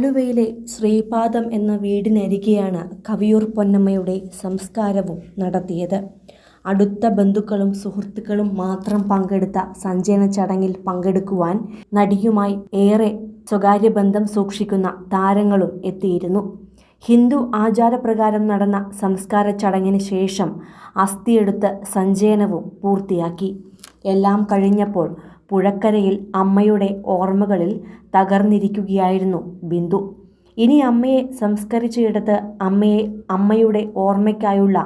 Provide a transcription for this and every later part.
ആലുവയിലെ ശ്രീപാദം എന്ന വീടിനരികെയാണ് കവിയൂർ പൊന്നമ്മയുടെ സംസ്കാരവും നടത്തിയത്. അടുത്ത ബന്ധുക്കളും സുഹൃത്തുക്കളും മാത്രം പങ്കെടുത്ത സഞ്ചയന ചടങ്ങിൽ പങ്കെടുക്കുവാൻ നടിയുമായി ഏറെ സ്വകാര്യ ബന്ധം സൂക്ഷിക്കുന്ന താരങ്ങളും എത്തിയിരുന്നു. ഹിന്ദു ആചാരപ്രകാരം നടന്ന സംസ്കാര ചടങ്ങിന് ശേഷം അസ്ഥിയെടുത്ത് സഞ്ചയനവും പൂർത്തിയാക്കി. എല്ലാം കഴിഞ്ഞപ്പോൾ പുഴക്കരയിൽ അമ്മയുടെ ഓർമ്മകളിൽ തകർന്നിരിക്കുകയായിരുന്നു ബിന്ദു. ഇനി അമ്മയെ സംസ്കരിച്ചയിടത്ത് അമ്മയെ അമ്മയുടെ ഓർമ്മയ്ക്കായുള്ള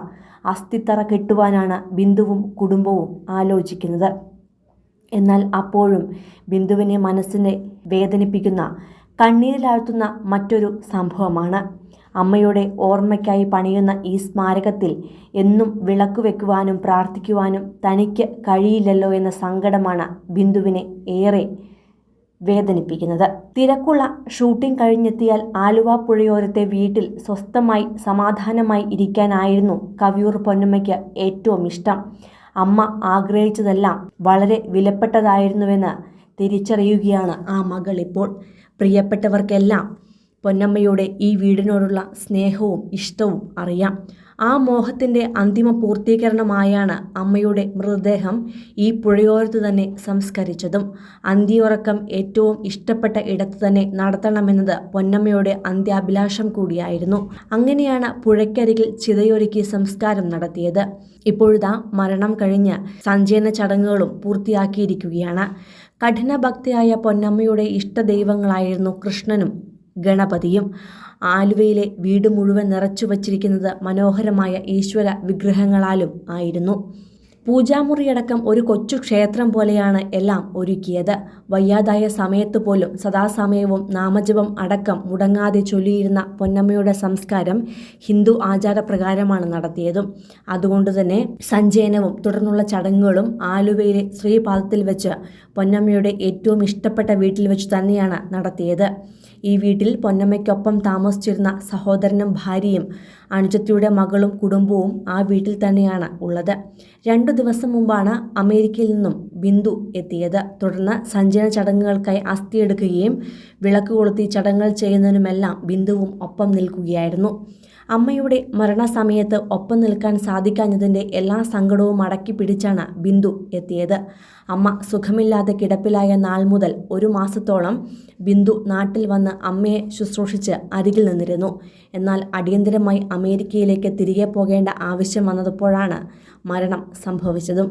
അസ്ഥിത്തറ കെട്ടുവാനാണ് ബിന്ദുവും കുടുംബവും ആലോചിക്കുന്നത്. എന്നാൽ അപ്പോഴും ബിന്ദുവിനെ മനസ്സിനെ വേദനിപ്പിക്കുന്ന കണ്ണീരിലാഴ്ത്തുന്ന മറ്റൊരു സംഭവമാണ്. അമ്മയുടെ ഓർമ്മയ്ക്കായി പണിയുന്ന ഈ സ്മാരകത്തിൽ എന്നും വിളക്ക് വെക്കുവാനും പ്രാർത്ഥിക്കുവാനും തനിക്ക് കഴിയില്ലല്ലോ എന്ന സങ്കടമാണ് ബിന്ദുവിനെ ഏറെ വേദനിപ്പിക്കുന്നത്. തിരക്കുള്ള ഷൂട്ടിംഗ് കഴിഞ്ഞെത്തിയാൽ ആലുവ പുഴയോരത്തെ വീട്ടിൽ സ്വസ്ഥമായി സമാധാനമായി ഇരിക്കാനായിരുന്നു കവിയൂർ പൊന്നമ്മയ്ക്ക് ഏറ്റവും ഇഷ്ടം. അമ്മ ആഗ്രഹിച്ചതെല്ലാം വളരെ വിലപ്പെട്ടതായിരുന്നുവെന്ന് തിരിച്ചറിയുകയാണ് ആ മകൾ ഇപ്പോൾ. പ്രിയപ്പെട്ടവർക്കെല്ലാം പൊന്നമ്മയുടെ ഈ വീടിനോടുള്ള സ്നേഹവും ഇഷ്ടവും അറിയാം. ആ മോഹത്തിന്റെ അന്തിമ പൂർത്തീകരണമായാണ് അമ്മയുടെ മൃതദേഹം ഈ പുഴയോരത്ത് തന്നെ സംസ്കരിച്ചതും. അന്തിയുറക്കം ഏറ്റവും ഇഷ്ടപ്പെട്ട ഇടത്ത് തന്നെ നടത്തണമെന്നത് പൊന്നമ്മയുടെ അന്ത്യാഭിലാഷം കൂടിയായിരുന്നു. അങ്ങനെയാണ് പുഴയ്ക്കരികിൽ ചിതയൊരുക്കി സംസ്കാരം നടത്തിയത്. ഇപ്പോഴിതാ മരണം കഴിഞ്ഞ് സഞ്ചയന ചടങ്ങുകളും പൂർത്തിയാക്കിയിരിക്കുകയാണ്. കഠിനഭക്തിയായ പൊന്നമ്മയുടെ ഇഷ്ടദൈവങ്ങളായിരുന്നു കൃഷ്ണനും ഗണപതിയും. ആലുവയിലെ വീട് മുഴുവൻ നിറച്ചു വച്ചിരിക്കുന്നത് മനോഹരമായ ഈശ്വര വിഗ്രഹങ്ങളാലും ആയിരുന്നു. പൂജാമുറിയടക്കം ഒരു കൊച്ചു ക്ഷേത്രം പോലെയാണ് എല്ലാം ഒരുക്കിയത്. വയ്യാതായ സമയത്ത് പോലും സദാസമയവും നാമജപം അടക്കം മുടങ്ങാതെ ചൊല്ലിയിരുന്ന പൊന്നമ്മയുടെ സംസ്കാരം ഹിന്ദു ആചാരപ്രകാരമാണ് നടത്തിയതും. അതുകൊണ്ട് തന്നെ സഞ്ചയനവും തുടർന്നുള്ള ചടങ്ങുകളും ആലുവയിലെ ശ്രീപാദത്തിൽ വെച്ച് പൊന്നമ്മയുടെ ഏറ്റവും ഇഷ്ടപ്പെട്ട വീട്ടിൽ വെച്ച് തന്നെയാണ് നടത്തിയത്. ഈ വീട്ടിൽ പൊന്നമ്മയ്ക്കൊപ്പം താമസിച്ചിരുന്ന സഹോദരനും ഭാര്യയും അനുജത്തിയുടെ മകളും കുടുംബവും ആ വീട്ടിൽ തന്നെയാണ് ഉള്ളത്. രണ്ടു ദിവസം മുമ്പാണ് അമേരിക്കയിൽ നിന്നും ബിന്ദു എത്തിയത്. തുടർന്ന് സഞ്ചയന ചടങ്ങുകൾക്കായി അസ്ഥിയെടുക്കുകയും വിളക്ക് കൊളുത്തി ചടങ്ങുകൾ ചെയ്യുന്നതിനുമെല്ലാം ബിന്ദുവും ഒപ്പം നിൽക്കുകയായിരുന്നു. അമ്മയുടെ മരണസമയത്ത് ഒപ്പം നിൽക്കാൻ സാധിക്കാഞ്ഞതിന്റെ എല്ലാ സങ്കടവും അടക്കി പിടിച്ചാണ് ബിന്ദു എത്തിയത്. അമ്മ സുഖമില്ലാതെ കിടപ്പിലായ നാൾ മുതൽ ഒരു മാസത്തോളം ബിന്ദു നാട്ടിൽ വന്ന് അമ്മയെ ശുശ്രൂഷിച്ച് അരികിൽ നിന്നിരുന്നു. എന്നാൽ അടിയന്തരമായി അമേരിക്കയിലേക്ക് തിരികെ പോകേണ്ട ആവശ്യം വന്നപ്പോഴാണ് മരണം സംഭവിച്ചതും.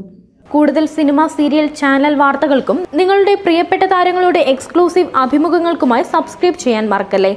കൂടുതൽ സിനിമ സീരിയൽ ചാനൽ വാർത്തകൾക്കും നിങ്ങളുടെ പ്രിയപ്പെട്ട താരങ്ങളുടെ എക്സ്ക്ലൂസീവ് അഭിമുഖങ്ങൾക്കുമായി സബ്സ്ക്രൈബ് ചെയ്യാൻ മറക്കല്ലേ?